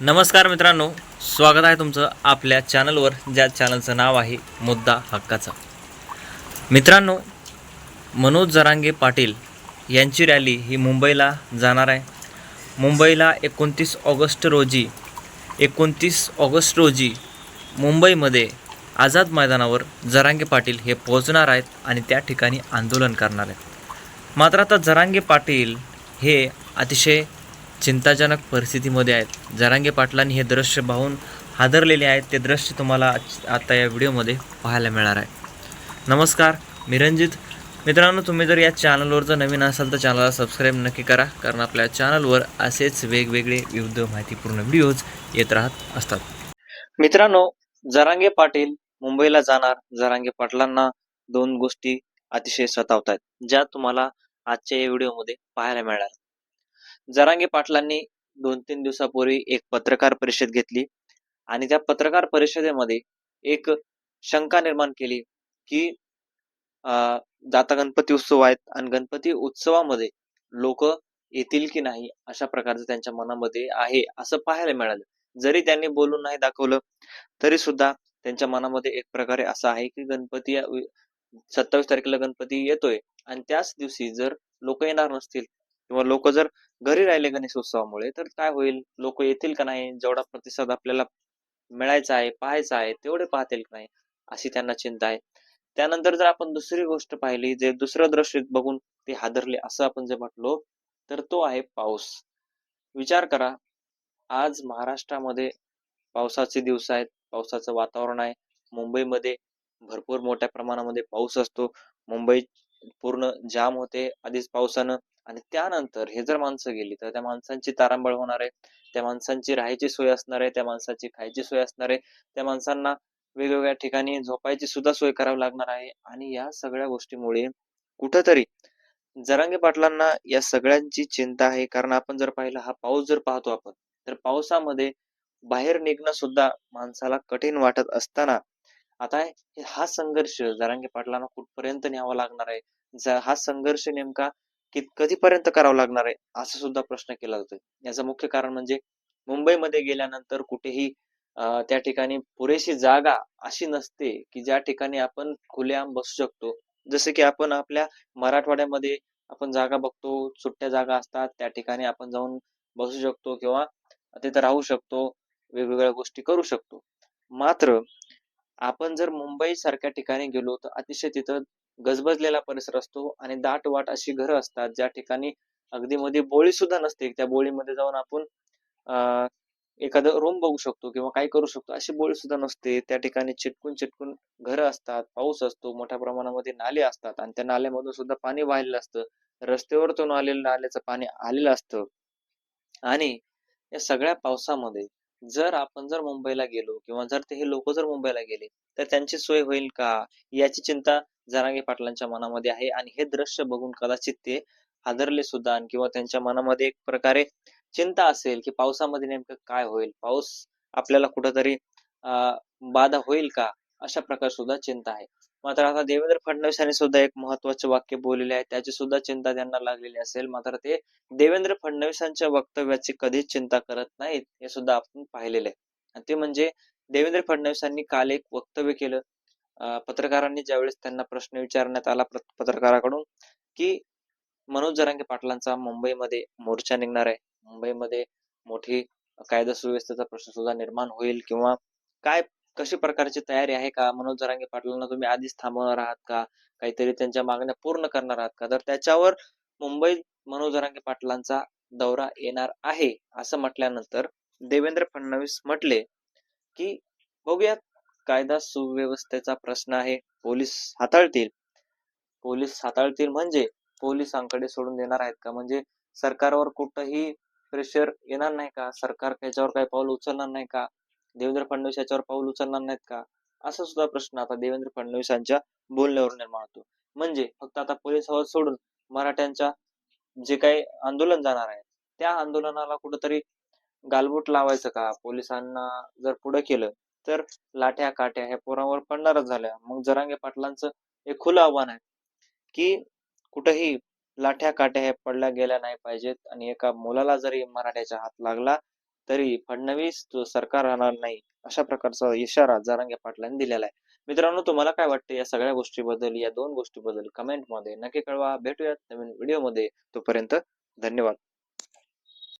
नमस्कार मित्रांनो स्वागत आहे तुमचं आपल्या चॅनलवर ज्या चॅनलचं नाव आहे मुद्दा हक्काचा. मित्रांनो मनोज जरांगे पाटील यांची रॅली ही मुंबईला जाणार आहे. मुंबईला एकोणतीस ऑगस्ट रोजी एकोणतीस ऑगस्ट रोजी मुंबईमध्ये आझाद मैदानावर जरांगे पाटील हे पोहोचणार आहेत आणि त्या ठिकाणी आंदोलन करणार आहेत. मात्र आता जरांगे पाटील हे अतिशय चिंताजनक परिस्थितीमध्ये आहेत. जरांगे पाटलांनी हे दृश्य पाहून हादरलेले आहेत. ते दृश्य तुम्हाला आता या व्हिडिओमध्ये पाहायला मिळणार आहे. नमस्कार मी रंजित मित्रांनो तुम्ही जर या चॅनलवर जर नवीन असाल तर चॅनलला सबस्क्राईब नक्की करा. कारण आपल्या चॅनलवर असेच वेगवेगळे विविध माहितीपूर्ण व्हिडिओज येत राहत असतात. मित्रांनो जरांगे पाटील मुंबईला जाणार. जरांगे पाटलांना दोन गोष्टी अतिशय सतावत आहेत ज्या तुम्हाला आजच्या या व्हिडिओमध्ये पाहायला मिळणार. जरांगे पाटलांनी दोन तीन दिवसापूर्वी एक पत्रकार परिषद घेतली आणि त्या पत्रकार परिषदेमध्ये एक शंका निर्माण केली की जाता गणपती उत्सव आहेत आणि गणपती उत्सवामध्ये लोक येतील की नाही अशा प्रकारचं त्यांच्या मनामध्ये आहे असं पाहायला मिळालं. जरी त्यांनी बोलून नाही दाखवलं तरी सुद्धा त्यांच्या मनामध्ये एक प्रकारे असं आहे की गणपती सत्तावीस तारखेला गणपती येतोय आणि त्याच दिवशी जर लोक येणार नसतील किंवा लोक जर घरी राहिले गणेश उत्सवामुळे तर काय होईल? लोक येतील का नाही? जेवढा प्रतिसाद आपल्याला मिळायचा आहे पाहायचा आहे तेवढे पाहतील का नाही? अशी त्यांना चिंता आहे. त्यानंतर जर आपण दुसरी गोष्ट पाहिली जे दुसरं दृष्टीत बघून ते हादरले असं आपण जे म्हटलो तर तो आहे पाऊस. विचार करा आज महाराष्ट्रामध्ये पावसाचे दिवस आहेत पावसाचं वातावरण आहे. मुंबईमध्ये भरपूर मोठ्या प्रमाणामध्ये पाऊस असतो. मुंबई पूर्ण जाम होते. आधीच पावसानं आणि त्यानंतर हे जर माणसं गेली तर त्या माणसांची तारांबळ होणार आहे. त्या माणसांची राहायची सोय असणार आहे. त्या माणसाची खायची सोय असणार आहे. त्या माणसांना वेगवेगळ्या ठिकाणी झोपायची सुद्धा सोय करावी लागणार आहे. आणि या सगळ्या गोष्टीमुळे कुठंतरी जरांगे पाटलांना या सगळ्यांची चिंता आहे. कारण आपण जर पाहिलं हा पाऊस जर पाहतो आपण तर पावसामध्ये बाहेर निघणं सुद्धा माणसाला कठीण वाटत असताना आता हा संघर्ष जरांगे पाटलांना कुठपर्यंत न्यावा लागणार आहे? ज- हा संघर्ष नेमका की कधीपर्यंत करावं लागणार आहे असा सुद्धा प्रश्न केला जातोय. याचं मुख्य कारण म्हणजे मुंबईमध्ये गेल्यानंतर कुठेही त्या ठिकाणी पुरेशी जागा अशी नसते की ज्या ठिकाणी आपण खुलेआम बसू शकतो. जसे की आपण आपल्या मराठवाड्यामध्ये आपण जागा बघतो सुट्ट्या जागा असतात त्या ठिकाणी आपण जाऊन बसू शकतो किंवा तिथं राहू शकतो वेगवेगळ्या गोष्टी करू शकतो. मात्र आपण जर मुंबई सारख्या ठिकाणी गेलो तर अतिशय तिथं गजबजलेला परिसर असतो आणि दाट वाट अशी घरं असतात ज्या ठिकाणी अगदी मध्ये बोळी सुद्धा नसते. त्या बोळीमध्ये जाऊन आपण एखादं रूम बघू शकतो किंवा काय करू शकतो. अशी बोळी सुद्धा नसते. त्या ठिकाणी चिटकून चिटकून घरं असतात पाऊस असतो मोठ्या प्रमाणामध्ये नाले असतात आणि त्या नाल्यामधून सुद्धा पाणी वाहिलेलं असतं. रस्त्यावर तो आलेलं नाल्याचं पाणी आलेलं असतं. आणि या सगळ्या पावसामध्ये जर आपण जर मुंबईला गेलो किंवा जर ते हे लोक जर मुंबईला गेले तर त्यांची सोय होईल का? याची चिंता जरांगे पाटलांच्या मनामध्ये आहे. आणि हे दृश्य बघून कदाचित ते हादरले सुद्धा आणि किंवा त्यांच्या मनामध्ये एक प्रकारे चिंता असेल की पावसामध्ये नेमकं काय होईल? पाऊस आपल्याला कुठंतरी अं, बाधा होईल का? अशा प्रकारे सुद्धा चिंता आहे. मात्र आता देवेंद्र फडणवीस यांनी सुद्धा एक महत्त्वाचे वाक्य बोललेले आहे. त्याची सुद्धा चिंता त्यांना लागलेली असेल. मात्र ते देवेंद्र फडणवीसांच्या वक्तव्याची कधीच चिंता करत नाहीत हे सुद्धा आपण पाहिलेले आहे. ते म्हणजे देवेंद्र फडणवीसांनी काल एक वक्तव्य केलं. पत्रकारांनी ज्यावेळेस त्यांना प्रश्न विचारण्यात आला पत्रकाराकडून की मनोज जरांगे पाटलांचा मुंबईमध्ये मोर्चा निघणार आहे. मुंबईमध्ये मोठी कायदा सुव्यवस्थेचा प्रश्न सुद्धा निर्माण होईल किंवा काय कशी प्रकारची तयारी आहे का? मनोज जरांगे पाटलांना तुम्ही आधीच थांबवणार आहात का? काहीतरी त्यांच्या मागण्या पूर्ण करणार आहात का? तर त्याच्यावर मुंबईत मनोज जरांगे पाटलांचा दौरा येणार आहे असं म्हटल्यानंतर देवेंद्र फडणवीस म्हटले की बघूयात कायदा सुव्यवस्थेचा प्रश्न आहे. पोलीस हाताळतील. पोलीस हाताळतील म्हणजे पोलिसांकडे सोडून देणार आहेत का? म्हणजे सरकारवर कुठंही प्रेशर येणार नाही का? सरकार त्याच्यावर काही पाऊल उचलणार नाही का? देवेंद्र फडणवीस याच्यावर पाऊल उचलणार नाहीत का? असा सुद्धा प्रश्न आता देवेंद्र फडणवीस यांच्या बोलण्यावर निर्माण होतो. म्हणजे फक्त आता पोलिसावर सोडून मराठ्यांच्या जे काही आंदोलन जाणार आहे त्या आंदोलनाला कुठंतरी गालबोट लावायचं का? पोलिसांना जर पुढे केलं तर लाठ्या काट्या ह्या पोरांवर पडणारच झाल्या. मग जरांगे पाटलांचं हे खुलं आव्हान आहे की कुठेही लाठ्या काट्या ह्या पडल्या गेल्या नाही पाहिजेत आणि एका मुलाला जरी मराठ्याचा हात लागला तरी फडणवीस तो सरकार राहणार नाही अशा प्रकारचा इशारा जरांगे पाटलांनी दिलेला आहे. मित्रांनो तुम्हाला काय वाटतं या सगळ्या गोष्टीबद्दल या दोन गोष्टीबद्दल कमेंटमध्ये नक्की कळवा. भेटूयात नवीन व्हिडिओमध्ये तोपर्यंत धन्यवाद.